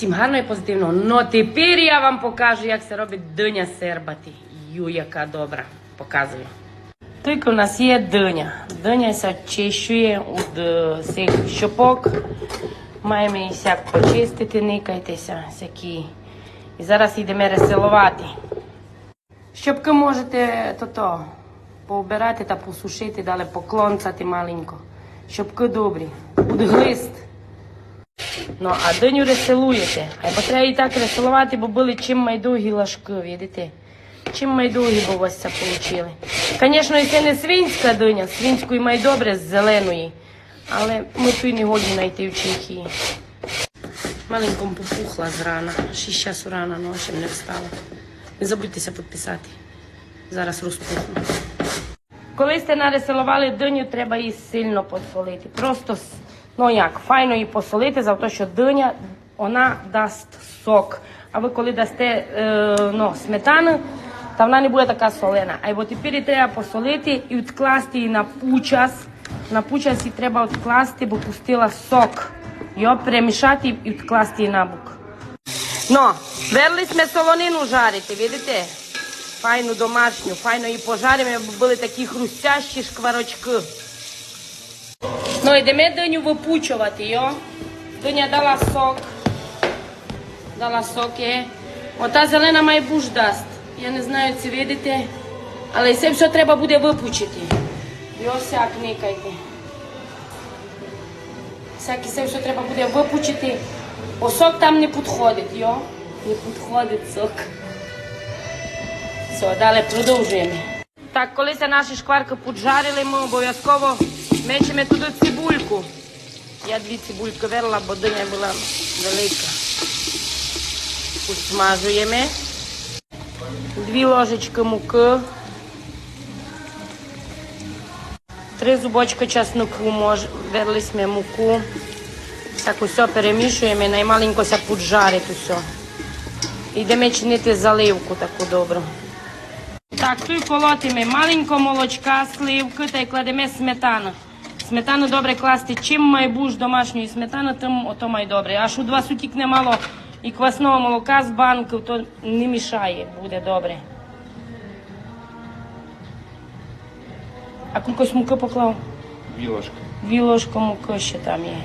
Всім гарно і позитивно. Ну тепер я вам покажу, як це робить диня сербати. Ю, яка добра. Показую. Тільки у нас є диня. Диня се очищує від цих щопок. Маємо її всяк почистити, никайтеся, всякі. І зараз йдемо реселувати. Щопки можете то-то поубирати та посушити, далі поклонцати маленько. Щопки добрі. Буде глист. Ну, а диню реселуєте. А бо треба і так реселувати, бо були чим майдугі лашки, видите? Чим майдугі, бо у вас це получили. Звісно, і це не свинська диня, свинської май добре з зеленої. Але ми ту не годі знайти в Чехії. Маленько попухла зрана. Шість часу рано, ну ще не встала. Не забудьтеся підписати. Зараз розпухну. Коли сте нарисували диню, треба її сильно посолити. Просто ну як, файно її посолити, за те, що диня вона дасть сок. А ви коли дасте е, ну, сметану, то вона не буде така солена. А тепер її треба посолити і відкласти її на пучас. На пучас її треба відкласти, бо пустила сок. Його перемішати і відкласти її на бок. Ну, верли ми солонину жарити, видите? Файну домашню, файно її пожаримо, бо були такі хрустящі шкварочки. Ну, йдемо диню випучувати, йо. Диня дала сок. Дала сок, є. Ота зелена майбуш дасть. Я не знаю, чи видите. Але це все треба буде випучити. Йо, сяк, никайте. Всяке все треба буде випучити. Бо сок там не підходить, йо. Не підходить сок. Все, далі продовжуємо. Так, коли це наші шкварки поджарили, ми обов'язково мечемо туди цибульку. Я дві цибульки верла, бо диня була велика. Усмажуємо. Дві ложечки муки. Три зубочки чесноку верли ми муку. Так усе перемішуємо, наймаленько ся поджарить усе. Йдемо чинити заливку таку добру. Так, тут колотимо маленько молочка, сливки та й кладемо сметану. Сметану добре класти. Чим майбуш домашньої сметани, тим ото май добре. Аж у два сутікне мало і квасного молока з банки, то не мішає, буде добре. А кількось муки поклав? Дві ложки. Дві ложки муки ще там є.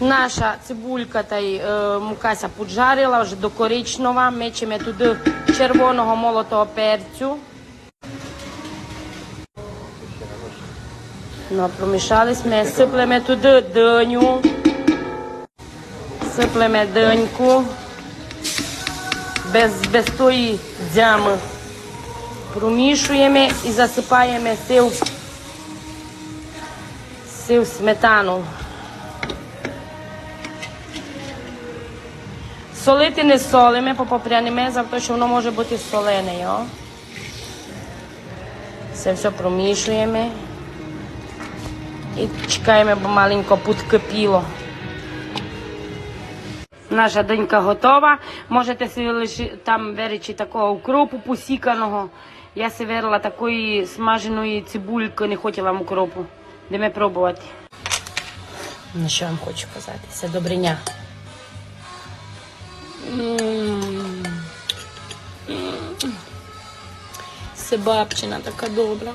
Наша цибулька та й е, мукася поджарила вже до коричнева. Мечемо туди червоного молотого перцю. Ну, промішались ми, сиплемо туди диню. Сиплемо диньку. Без, без тої дзями. Промішуємо і засипаємо сив, сив сметану. Солити не солимо, попопрянемо, за те, що воно може бути солене. Це все промішуємо. І чекаємо, бо маленько підкипіло. Наша донька готова. Можете собі лише там веречі такого укропу посіканого. Я си верила такої смаженої цибульки, не хотіла вам укропу. Йдемо пробувати. Ну що вам хочу казати? Це добриня. Це бабчина така добра.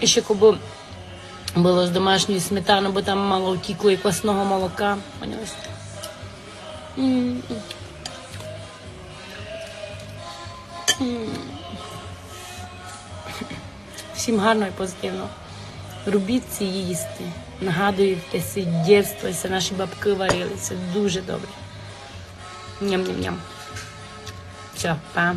І ще коби було з домашньої сметани, бо там мало втікло і квасного молока. Всім гарно і позитивно. Робіть це їсти. Нагадуєте це дєтство, це наші бабки варили. Це дуже добре. Ням-ням-ням. Все, па.